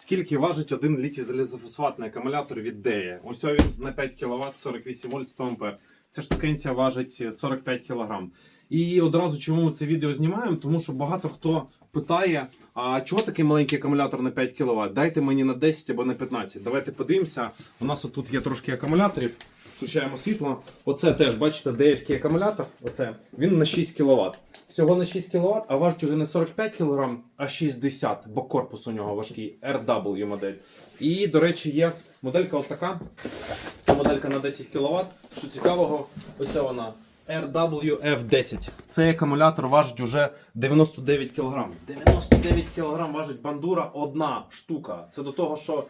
Скільки важить один літій залізофосфатний акумулятор від Дея? Ось він на 5 кВт, 48 вольт, 100 А. Ця штукенція важить 45 кг. І одразу чому ми це відео знімаємо? Тому що багато хто питає: а чого такий маленький акумулятор на 5 кВт? Дайте мені на 10 або на 15. Давайте подивимося. У нас отут є трошки акумуляторів. Включаємо світло. Оце теж, бачите, деївський акумулятор. Оце. Він на 6 кВт. Всього на 6 кВт, а важить уже не 45 кг, а 60, бо корпус у нього важкий. RW модель. І, до речі, є моделька от така. Це моделька на 10 кВт. Що цікавого, ось вона. RWF10. Цей акумулятор важить уже 99 кг. 99 кг важить бандура одна штука. Це до того, що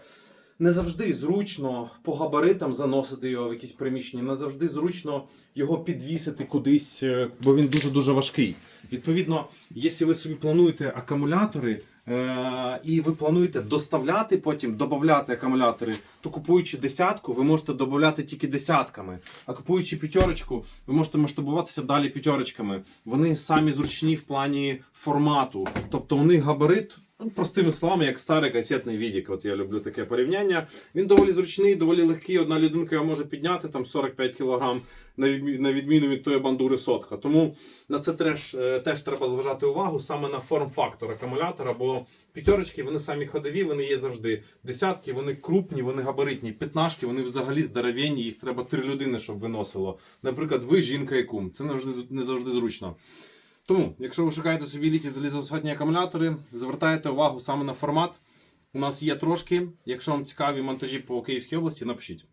не завжди зручно по габаритам заносити його в якісь приміщення, не завжди зручно його підвісити кудись, е, бо він дуже-дуже важкий. Відповідно, якщо ви собі плануєте акумулятори, е, і ви плануєте доставляти потім, додати акумулятори, то купуючи десятку, ви можете додати тільки десятками. А купуючи п'ятерочку, ви можете масштабуватися далі п'ятерочками. Вони самі зручні в плані формату. Тобто у них габарит. Ну, Простими словами, як старий касетний відік. От я люблю таке порівняння. Він доволі зручний, доволі легкий. Одна людинка його може підняти там 45 кг, на відмі- на відміну від тої бандури сотка. Тому на це теж, е, теж треба зважати увагу саме на форм-фактор акумулятора, бо п'ятерочки вони самі ходові, вони є завжди. Десятки, вони крупні, вони габаритні. П'ятнашки, вони взагалі здоровенні, їх треба три людини, щоб виносило. Наприклад, ви жінка і кум. Це не завжди зручно. Тому, якщо ви шукаєте собі літі залізофосфатні акумулятори, звертайте увагу саме на формат. У нас є трошки. Якщо вам цікаві монтажі по Київській області, напишіть.